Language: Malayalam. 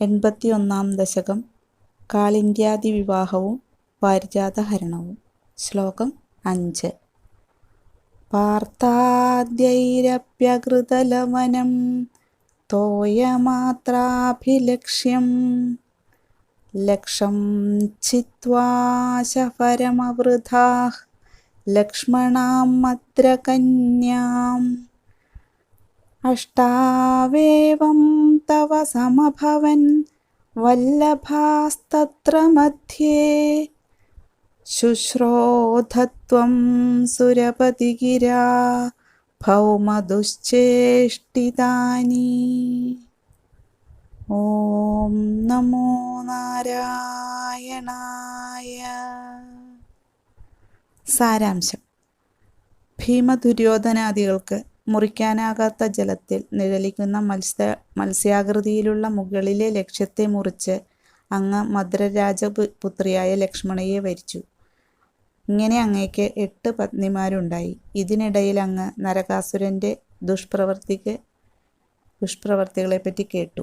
എൺപത്തി ഒന്നാം ദശകം കാളിന്ത്യാദി വിവാഹവും പാരിജാതഹരണവും. ശ്ലോകം അഞ്ച്. പാർത്ഥാദ്യൈരപ്യകൃതലവനം തോയമാത്രാഭിലക്ഷ്യം. ലക്ഷം ചിത്വാ ശഫരമവൃഥാ അഷ്ടാവേവം തവ സമഭവൻ വല്ലഭാസ്തത്ര മധ്യേ ശുശ്രോധത്വം സുരപതിഗിരാ ഭൗമദുശ്ചേഷ്ടിതാനി ഓം നമോ നാരായണായ സാരാംശം ഭീമദുര്യോധനാദികൾക്ക് മുറിക്കാനാകാത്ത ജലത്തിൽ നിഴലിക്കുന്ന മത്സ്യ മത്സ്യാകൃതിയിലുള്ള മുകളിലെ ലക്ഷ്യത്തെ മുറിച്ച് അങ്ങ് മദ്രരാജപുത്രിയായ ലക്ഷ്മണയെ വരിച്ചു. ഇങ്ങനെ അങ്ങേക്ക് എട്ട് പത്നിമാരുണ്ടായി. ഇതിനിടയിൽ അങ്ങ് നരകാസുരന്റെ ദുഷ്പ്രവർത്തിക്ക് ദുഷ്പ്രവർത്തികളെപ്പറ്റി കേട്ടു.